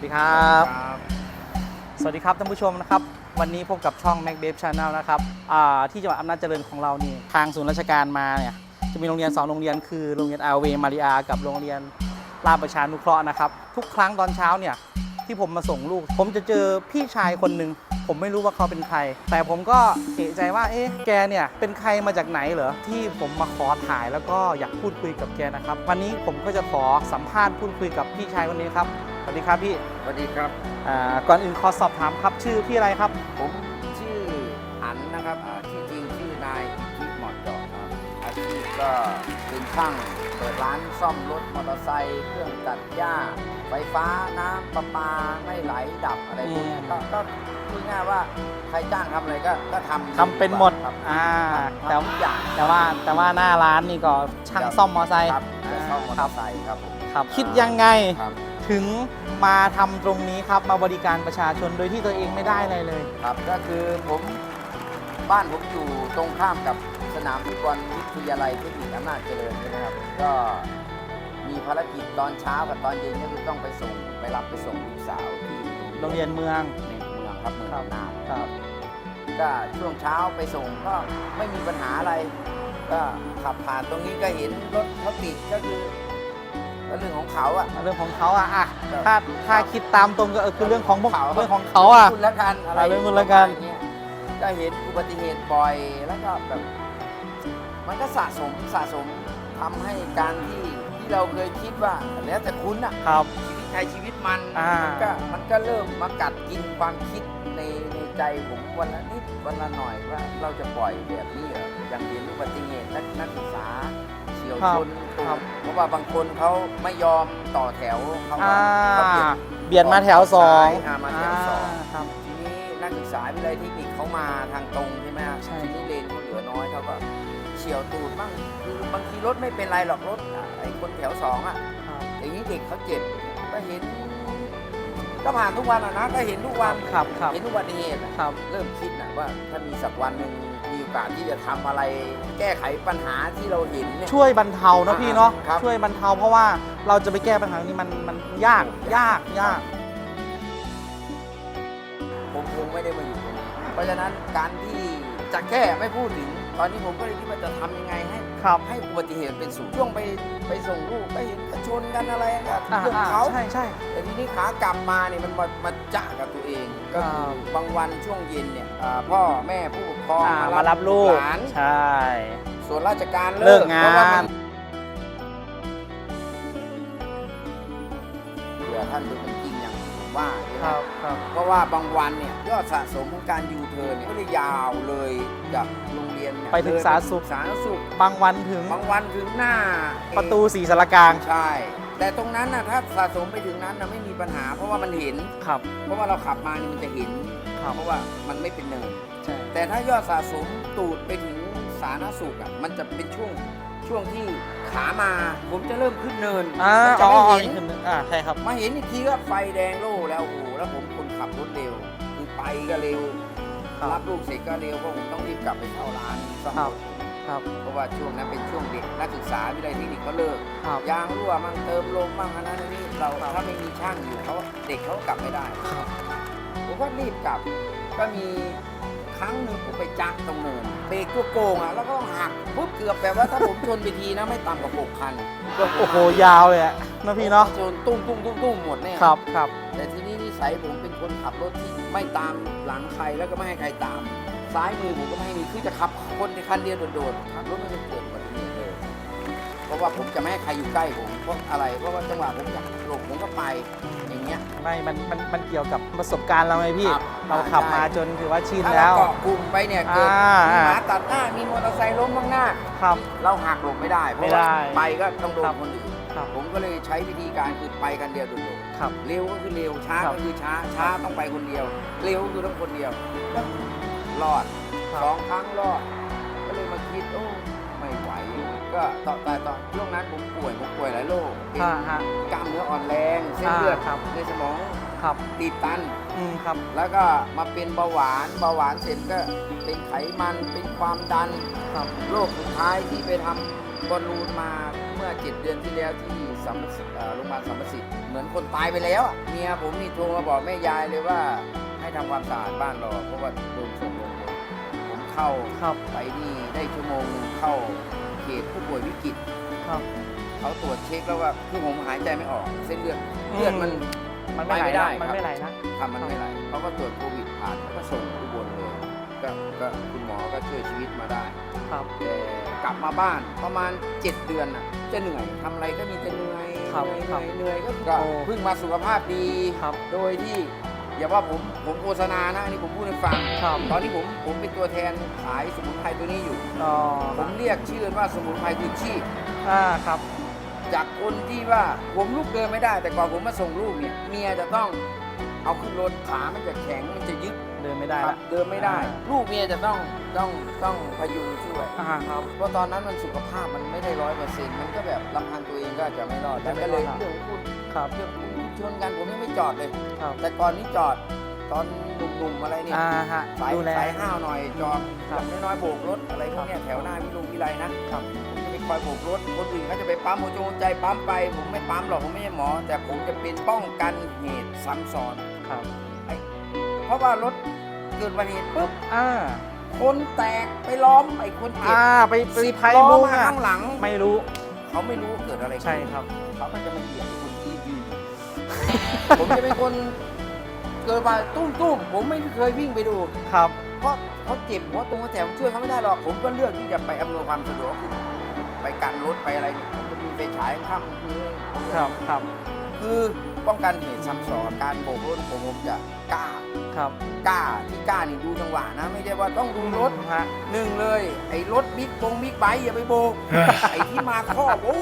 วัสดีครับครับ สวัสดีครับท่านผู้ชมนะครับ วันนี้พบกับช่อง Mac b a b e Channel นะครับอ่าที่จังหวัดอำนาจเจริญของเรานี่ทางศูนย์ราชการมาเนี่ยจะมีโรงเรียน2โรงเรียนคือโรงเรียนอาเวมาริอากับโรงเรียนราชประชานุเคราะห์นะครับ ทุกครั้งตอนเช้าเนี่ยที่ผมมาส่งลูก ผมจะเจอพี่ชายคนหนึ่งผมไม่รู้ว่าเขาเป็นใคร แต่ผมก็เอะใจว่าเอ๊ะแกเนี่ยเป็นใครมาจากไหนเหรอที่ผมมาขอถ่ายแล้วก็อยากพูดคุยกับแกนะครับ วันนี้ผมก็จะขอสัมภาษณ์พูดคุยกับพี่ชายคนนี้ครับส วัสดีครับพี่สวัสดีครับ อ่าก่อนอื่นขอสอบถามครับชื่อพี่อะไรครับ ผมชื่ออันนะครับอ่าชื่อจริงชื่อนายอิทธิหมอดดอกครับอาชีพก็เป็นช่างเปิดร้านซ่อมรถมอเตอร์ไซค์เครื่องตัดหญ้า ไฟฟ้าน้ำประปาไม่ไหลดับอะไรพวกเนี้ยอืมก็ก็พูดง่ายๆว่าใครจ้างทำอะไรก็ก็ทำทำเป็นหมดครับอ่าแต่ ทำทุกอย่างแต่ว่าแต่ว่าหน้าร้านนี่ก็ช่างซ่อมมอไซค์ครับจะซ่อมมอเตครัอบร์ไซค์ครับผมครับ คิดยังไง ครับ ถึงมาทำตรงนี้ครับมาบริการประชาชนโดยที่ตัวเองไม่ได้อะไรเลย ครับก็คือผมบ้านผมอยู่ตรงข้ามกับสนามฟุตบอลวิทยาลัยเทคนิคอำนาจเจริญใช่ไหมครับ ก็มีภารกิจตอนเช้ากับตอนเย็นก็คือต้องไปส่งไปรับไปส่งลูกสาวที่โรงเรียนเมือง ในเมืองครับเมืองครับอำนาจครับ ก็ช่วงเช้าไปส่งก็ไม่มีปัญหาอะไร ก็ขับผ่านตรงนี้ก็เห็นรถเขาติดก็คือ ก็เรื่องของเขาอะเรื่องของเขาอะอะครับถ้าถ้าคิดตามตรงก็เออคือเรื่องของพวกเรื่องของเขาอะคุณละกันอะไรอ่าเรื่องคุณละกันประมาณเนี้ยก็เห็นอุบัติเหตุบ่อยแล้วก็แบบมันก็สะสมสะสมทำให้การที่ที่เราเคยคิดว่าแล้วแต่คุณอะครับชีวิตใครชีวิตมันอ่ามัมันก็มันก็เริ่มมากัดกินความคิดในในใจผมวันละนิดวันละหน่อยว่าเราจะปล่อยแบบนี้เหรออย่างเห็นอุบัติเหตุนักนักศึกษาเฉี ยวชนครับเพราะว่าบางคนเขาไม่ยอมต่อแถวเขาอ่าเขาเบียด เบียดมาแถวสองอ่ามาแถวสองาครับ ทีนี้นักศึกษาวิทยาลัยเทคนิคเขามาทางตรงใช่ไหมฮะใช่ ทีนี้เลนเขาเหลือน้อยเขาก็เฉียวตูดบ้างคือบางทีรถไม่เป็นไรหรอกรถอะไอ้คนแถวสองอะครับอย่างนี้เด็กเขาเจ็บก็เห็น ก็ผ่านทุกวันอะนะก็เห็นทุกวันครับครับเห็นอุบัติเหตุอะครับ เริ่มคิดนะว่าถ้ามีสักวันหนึ่งมีโอกาสที่จะทำอะไร แก้ไขปัญหาที่เราเห็นเนี่ย ช่วยบรรเทาเนาะพี่เนาะครับ ช่วยบรรเทาเพราะว่าเราจะไปแก้ปัญหานี้มันมันยากยากยาก ผมคงไม่ได้มาอยู่ตรงนี้เพราะฉะนั้นการที่จะแก้ไม่พูดถึง ตอนนี้ผมก็เลยคิดว่าจะทำยังไงให้ครับ ให้อุบัติเหตุเป็นศูนย์ช่วงไปไปส่งลูกก็เห็นก็ชนกันอะไรกันอ่าเรื่องอ่าเขา ใช่ใช่ แต่ทีนี้ขากลับมาเนี่ยมันมามาจะกับตัวเอง ก็คือครับบางวันช่วงเย็นเนี่ยอ่าพ่อแม่ผู้ปกครองอ่ามารับลูกหลานใช่ ส่วนราชการเลิกงาน เพระว่มัเผื่อท่านดูเป็น ว่าใช่ไหคมรับครับ เพราะว่าบางวันเนี่ยยอดสะสมของการยูเทิร์นเนี่ยก็ได้ยาวเลยจากโรงเรียนเนี่ยไปถึงเดินสาธารณสุขสาธารณสุขบางวันถึงบางวันถึงหน้าประตูสีสารกลางใช่ แต่ตรงนั้นนะถ้าสะสมไปถึงนั้นนะไม่มีปัญหา เพราะว่ามันเห็น ครับ เพราะว่าเราขับมานี่มันจะเห็นครับ เพราะว่ามันไม่เป็นเนิน ใช่แต่ถ้ายอดสะสมตูดไปถึงสาธารณสุขอะมันจะเป็นช่วงช่วงที่ขามาผมจะเริ่มขึ้นเนินอ่ามันจะอ๋อไม่อ๋อเห็นนี่คืออ่าใช่ครับ มาเห็นอีกทีก็ไฟแดงโล่ แล้วโอ้โหแล้วผมคนขับรถเร็วคือไปก็เร็วครับรับลูกเสร็จก็เร็วเพราะผมต้องรีบกลับไปเข้าร้านซ่อมครัรบถครับเพราะว่าช่วงนั้นเป็นช่วงเด็กนักศึกษาวิทยาลัยเทคนิคก็เลิกครับ ยางรั่วมั่งเติมลมมั่งอันนั้นอันนี้เราครับ ถ้าไม่มีช่างอยู่เขาเด็กเขากลับไม่ได้ ครับ ผมก็รีบกลับ ก็มีครั้งหนึ่งผมไปจักตรงเนินเบรกตัวโกงอะ แล้วก็ต้องหักปุ๊บเกือบแบบว่าถ้าผมชนไปทีนะไม่ต่ำกว่าหกคันโอ้โห ยาวเลยอะนะพี่เนาะ ชนตุ้มตุ้มตุ้มตุ้มหมดเนี่ยครับ ครับ แต่ทีนี้นิ สัยผมเป็นคนขับรถที่ไม่ตามหลังใครแล้วก็ไม่ให้ใครตาม ซ้ายมือผมก็ไม่ให้มีคือจะขับคนในคันเดียวโดดๆขับรถไม่ให้เกิดอุบัติเหตุเลยเพราะว่าผมจะไม่ให้ใครอยู่ใกล้ผมเพราะอะไรเพราะว่าจังหวะผมอยากหลบผมก็ไปอย่างเงี้ย ไม่ มัน มัน มันเกี่ยวกับประสบการณ์เราไงพี่ ครับเราขับใช่ มาจนถือว่าชินถ้าแล้เราวเกาะกลุ่มไปเนี่ยเกิดอ่ามีหมาตัดหน้ามีมอเตอร์ไซค์ล้มข้างหน้า ครับ เราหักหลบไม่ได้ เพไม่ราะได้ว่าไปก็ต้องโดครันบคนอื่นครับ ผมก็เลยใช้วิธีการคือไปกันเดียวโดด ครับๆเร็วก็คือเร็วช้าครับก็คือช้าช้าต้องไปคนเดียว เร็วก็คือต้องคนเดียวก็รอดครับสองครั้งรอด ก็เลยมาคิดโอ้ไม่ไหว ก็ต่อแต่ตอนช่วงนั้นผมป่วยผมป่วยหลายโรคเป็นอ่าฮะกล้ามเนื้ออ่อนแรงเส้นเลือดอ่าครับในสมองครับตีบตันอืมครับ แล้วก็มาเป็นเบาหวานเบาหวานเสร็จก็เป็นไขมันเป็นความดันครับโรคสุดท้ายที่ไปทำบอลลูนมาเมื่อเจ็ดเดือนที่แล้วที่สัมรสิทธิ์อ่าโรงพยาบาลสัมประสิทธิ์เหมือนคนตายไปแล้วอะเมียผมนี่โทรมาบอกแม่ยายเลยว่าให้ทำความสะอาดบ้านรอเพราะว่าโดนส่งโรงพยาบาลผมเข้าครับไปนี่ได้ชั่วโมงหนึ่งเข้าเขตผู้ป่วยวิกฤต ครับ เขาตรวจเช็คแล้วว่าคือผมหายใจไม่ออก เส้นเลือดเลือดมัน มันไม่ไหลไม่ได้นะมันไม่ไหลนะ ทำมันไม่ไหลเขาก็ตรวจโควิดผ่านแล้วก็ส่งอุบลเลยก็ก็คุณหมอ ก็ช่วยชีวิตมาได้ครับ แต่กลับมาบ้านประมาณ 7 เดือนน่ะจะเหนื่อยทำอะไรก็มีแต่เหนื่อยครับเหนื่อยครับเหนื่อยก็ก็โอ้ เพิ่งมาสุขภาพดีครับ โดยที่อย่าว่าผมผมโฆษณานะอันนี้ผมพูดให้ฟังครับ ตอนนี้ผมผมเป็นตัวแทนขายสมุนไพรตัวนี้อยู่อ๋อผมเรียกชื่อว่าสมุนไพรคือชีพ อ่าครับ จากคนที่ว่าผมลูกเดินไม่ได้ แต่ก่อนผมมาส่งลูกเนี่ยเมียจะต้อง เอาขึ้นรถขามันจะแข็งมันจะยึดเดินไม่ได้ครัละบเดินไม่ได้อ่าลูกเมียจะต้องต้องต้องพยุงช่วยอ่าครับเพราะตอนนั้นมันสุขภาพมันไม่ได้ร้อยเปอร์เซ็นต์มันก็แบบลำพังตัวเองก็จะไม่รอดจะแต่ไม่ก็รเลอดยครับเรื่องของคุณครับเรื่องคุณชนกันผมยังไม่จอดเลย ครับแต่ก่อนนี้จอดตอนหนุ่มๆอะไรเนี่ย อ่าฮะสายดูแล สายห้าวหน่อยจอดครับอย่างน้อยๆโบกรถอะไรพวกเนี้ยแถวหน้าวิลุงวิไลนะครับผมจะไปคอยโบกรถคนอื่นเขาจะไปปั๊มหัวใจหัวใจปั๊มไป ผมไม่ปั๊มหรอกผมไม่ใช่หมอ แต่ผมจะเป็นป้องกันเหตุซ้ำซ้อน ครับเพราะว่ารถเกิดอุบัติเหตุปุ๊บอ่าคนแตกไปล้อมไอ้คนเจ็บอ่าไปไปสิบไทยล้อมุงมาอะข้างหลัง ไม่รู้เขาไม่รู้เกิดอะไรขึ้นใช่ครับ เขาก็จะมาเหยียบคนที่ยืน ผมจะเป็นคนเกิดมาตุ้มตุ้มๆผมไม่เคยวิ่งไปดู ครับ เพราะเขาเจ็บหัวตรงหัวแถวช่วยเขาไม่ได้หรอก ผมก็เลือกที่จะไปอำนวยความสะดวกคือไปกันรถไปอะไรเนี่ยผมจะมีไฟฉายข้ามคือครับครับคือ ป้องกันเหตุซ้ำซ้อนการโบกรถผมผมจะกล้า ครับกล้าที่กล้านี่ดูจังหวะนะ ไม่ใช่ว่าต้องดูรถฮะ หนึ่งเลย ไอ้รถบิ๊กบงบิ๊กไบค์อย่าไปโบก ไอ้ที่มาครอบโอ้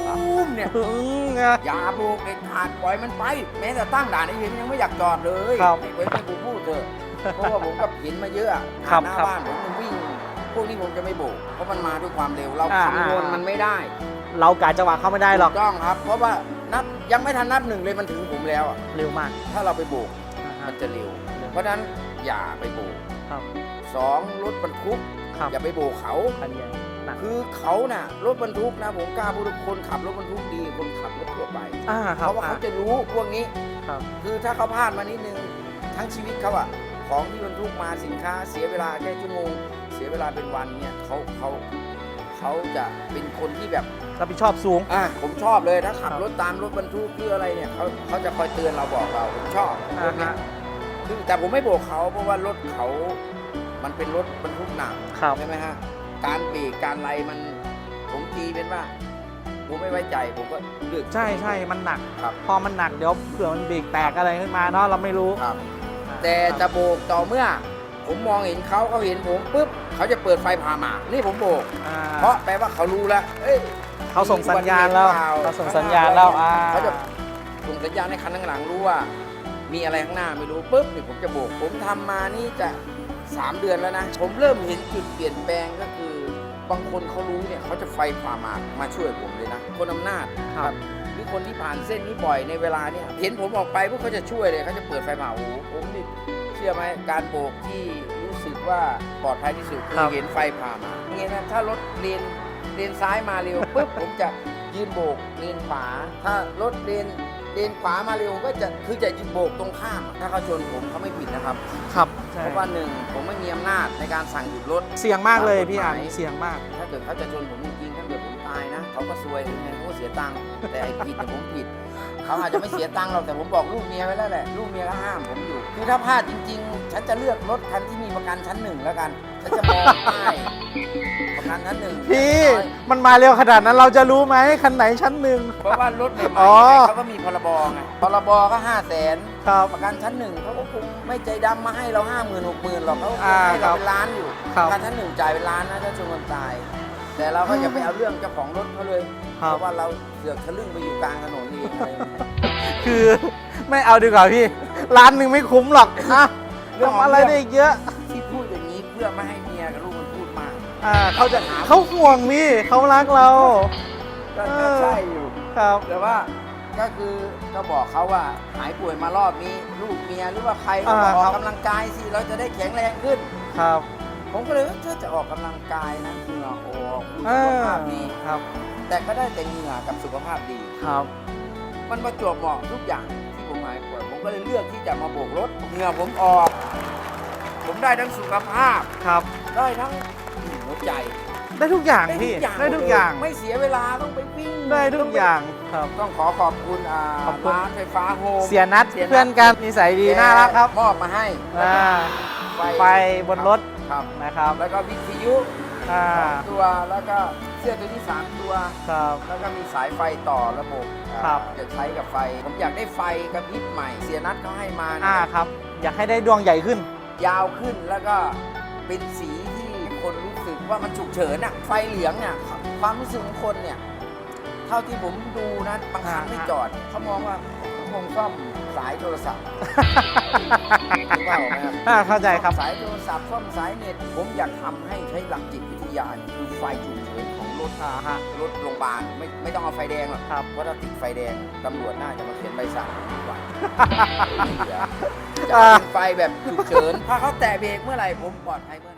มเนี่ย อืมอะอย่าโบกเด็ดขาดปล่อยมันไป แม้แต่ตั้งด่านไอ้เห็นยังไม่อยากจอดเลยครับให้ไว้ให้กูพูดเถอะเพราะว่าผมก็เห็นมาเยอะอะครับหน้าครับบ้านผมมันวิ่ง พวกนี้ผมจะไม่โบก เพราะมันมาด้วยความเร็วเราอ่าคำนวณอ่ามั มันไม่ได้ เรากาจังหวะเข้าไม่ได้หรอก ถูต้องครับ เพราะว่านับ ยังไม่ทันนับหนึ่งเลยมันถึงผมแล้วอะเร็วมากถ้าเราไปโบกอ่าฮะมันจะเร็ว เพราะฉะนั้นอย่าไปโบกครับสองรถบรรทุกครับอย่าไปโบกเขาคันใหญ่หนักคือเขาน่ะรถบรรทุกนะผมกล้าพูดว่าคนขับรถบรรทุกดีคนขับรถทั่วไปอ่าคเพรับราะว่าอ่าเขาจะรู้พวกนี้ ครับ คือถ้าเขาพลาดมานิดนึงทั้งชีวิตเขาอะของที่บรรทุกมาสินค้า เสียเวลาแค่ชั่วโมง เสียเวลาเป็นวันเนี่ยเขาเขา เขาจะเป็นคนที่แบบรับผิดชอบสูง อะผมชอบเลยถ้าขับครับรถตามรถบรรทุกหรืออะไรเนี่ยเขาเขาจะคอยเตือนเราบอกเราผมชอบพอ่าวกเนี้ยฮะคือแต่ผมไม่โบกเขาเพราะว่ารถเขา มันเป็นรถบรรทุกหนักครับ ใช่ไหมฮะการเบรกการอะไรมันผมตีเป็นว่าผมไม่ไว้ใจผมก็เลือก ใช่ใช่มันหนัก ครับ พอมันหนักเดี๋ยวเผื่อมันเบรกแตกอะไรขึ้นมาเนาะเราไม่รู้ครับ แต่จะโบกต่อเมื่อ ผมมองเห็นเขาเขาเห็นผมปุ๊บ เขาจะเปิดไฟผ่าหมากนี่ผมโบก อ่าเพราะแปลว่าเขารู้แล้วเอ้ยเขาส่งสัญญาณแล้วมีอุบัติเหตุเปล่าเขาส่งสัญญาณแล้วอ่าเขาจะส่งสัญญาณให้คันข้างหลังรู้ว่า มีอะไรข้างหน้าไม่รู้ปุ๊บนี่ผมจะโบก ผมทำมานี่จะ 3 เดือนแล้วนะ ผมเริ่มเห็นจุดเปลี่ยนแปลงก็คือบางคนเขารู้เนี่ยเขาจะไฟผ่าหมากมาช่วยผมเลยนะ คนอำนาจ ครับ หรือคนที่ผ่านเส้นนี้บ่อยในเวลาเนี่ยเห็นผมออกไปพวกเขาจะช่วยเลยเขาจะเปิดไฟผ่าโอ้โหผมนี่เชื่อไหมการโบกที่รู้สึก ว่าปลอดภัยที่สุดคืครัอบเห็นไฟผ่ามาเงี้ยนะถ้ารถเลนเลนซ้ายมาเร็วปุ๊บ ผมจะยืนโบกเลนขวา ถ้ารถเลนเลนขวามาเร็วผมก็จะคือจะยืนโบกตรงข้ามอะถ้าเขาชนผมเขาไม่ผิดนะครับ ครับใช่เพราะว่าหนึ่งผมไม่มีอำนาจในการสั่งหยุดรถ เสี่ยงมากเลยตามกฎพี่อ่านหมายเสี่ยงมาก ถ้าเกิดเขาจะชนผมจริงๆถ้าเกิดผมตายนะ เขาก็ซวยยังไงเขาก็เสียตังค์แต่ไอ้ผิดแต่ยผมผิด เขาอาจจะไม่เสียตังค์หรอกแต่ผมบอกลูกเมียไว้แล้วแหละลูกเมียก็ห้ามผมอยู่คือถ้าพลาดจริง ๆ ฉันจะเลือกรถคันที่มีประกันชั้นหนึ่งแล้วกันฉันจะมองป้ายประกันชั้นหนึ่งพี่อย่างน้อยมันมาเร็วขนาดนั้นเราจะรู้ไหมคันไหนชั้นหนึ่ง เพราะว่ารถใหม่อ๋อๆเขาก็มีพรบไงพรบก็ห้าแสนครับ ประกันชั้นหนึ่งเขาก็คงไม่ใจดำมาให้เราห้าหมื่นหกหมื่นหรอกเขาคงอ่าให้ครัเราบเป็นล้านอยู่ครับประกันชั้นหนึ่งจ่ายเป็นล้านนะถ้าชนคนตาย แต่เราก็อย่าไปเอาเรื่องเจ้าของรถเขาเลยครัเพบราะว่าเราเสือกทะลึ่งไปอยู่กลางถนนเองอะไรอย่างเงี้ย คือไม่เอาดีกว่าพี่ ร้านหนึ่งไม่คุ้มหรอกอะเรื่องของ ทำอะไรได้อีกเยอะที่พูดอย่างนี้เพื่อไม่ให้เมียกับลูกมันพูดมาก อ่าเขาจะเขาห่วงพี่เขารักเรา ก็เอก็อใช่อยู่ ครับ แต่ว่าก็คือก็บอกเขาว่าหายป่วยมารอบนี้ ลูกเมียหรือว่าใครก็บอกออกกำลังกายสิเราจะได้แข็งแรงขึ้น ครับ ผมก็เลยว่าถ้าจะออกกำลังกายนะเหงื่อออกเอสุขอภาพดีครับ แต่ก็ได้แต่เหงื่อกับสุขภาพดี ครับ มันประจวบเหมาะทุกอย่างที่ผมหมายปวดผมก็เลยเลือกที่จะมาโบกรถเหงื่อผมออก ผมได้ทั้งสุขภาพ ครับ ได้ทั้งหัวใจได้ทุกอย่างพี่ได้ทุกอย่างไม่เสียเวลาต้องไปวิ่งได้ทุกอย่างครับ ต้องขอขอบคุณอ่าขอบคุณ ร้านไฟฟ้าโฮมเสียนัดสียเพื่อนกันนิสัยดีน่ารักครับ มอบมาให้อ่า ไฟบนรถ ครับ นะครับแล้วก็วิทยุอ่าสองตัวแล้วก็เสื้อตัวที่สามตัว ครับ แล้วก็มีสายไฟต่อระบบครับอ่าจะใช้กับไฟ ผมอยากได้ไฟกระพริบใหม่ เสียนัดเขาให้มาเนี่ยอ่าครับ อยากให้ได้ดวงใหญ่ขึ้น ยาวขึ้นแล้วก็เป็นสีที่คนรู้สึกว่ามันฉุกเฉินอะไฟเหลืองเนี่ยความรู้สึกของคนเนี่ย เท่าที่ผมดูนะบางครั้งอ่าไม่จอดเขามองว่าเขา คงซ่อมสายโทรศัพท์นึกว่าออกไหมครับอ่าเข้าใจครับ สายโทรศัพท์ซ่อมสายเน็ต ผมอยากทำให้ใช้หลักจิตวิทยาคือไฟฉุกเฉินของรถอ่าฮะ รถโรงพยาบาลไม่ไม่ต้องเอาไฟแดงหรอกครับ เพราะถ้าติดไฟแดงตำรวจน่าจะมาเขียนใบสั่งดีกว่าไม่เหลือจะเป็นไฟแบบฉุกเฉินถ้าเขาแตะเบรกเมื่อไหร่ผมปลอดภัยเมื่อนั้น